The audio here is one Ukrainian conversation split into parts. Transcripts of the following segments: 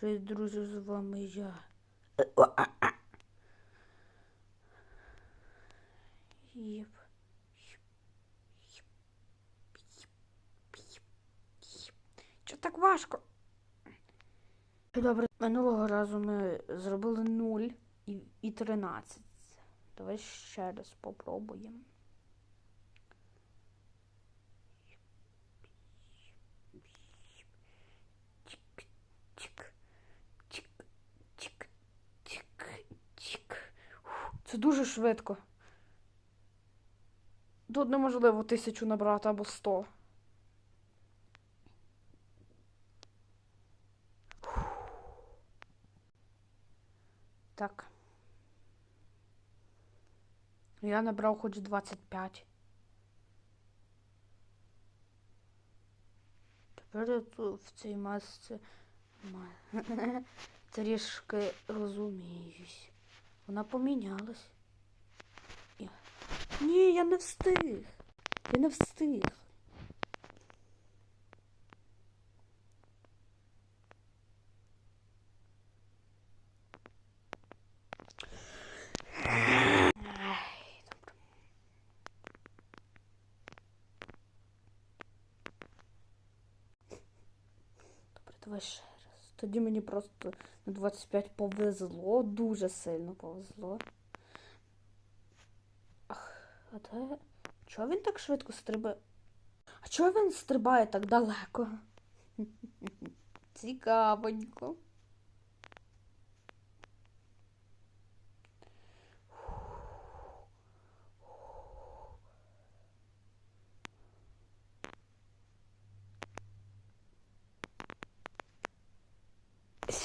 Привіт, друзі, з вами я. Єп. Чо так важко? Добре, минулого разу ми зробили 0 і, і 13. Давай ще раз попробуємо. Це дуже швидко. Тут неможливо тисячу набрати або сто. Так. Я набрав хоч 25. Тепер я тут в цій масці трішки розуміюсь. Вона помінялась. Ні, я не встиг. Я не встиг. Добре. Давай ще. Тоді мені просто на 25 повезло, дуже сильно повезло. Ах, а де? Чого він так швидко стрибає? А чого він стрибає так далеко? Цікавенько.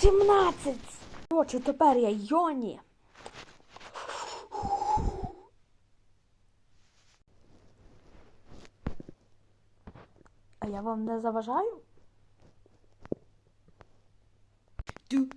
Сімнадцять! Короче, тепер я Йоні. А я вам не заважаю? Do,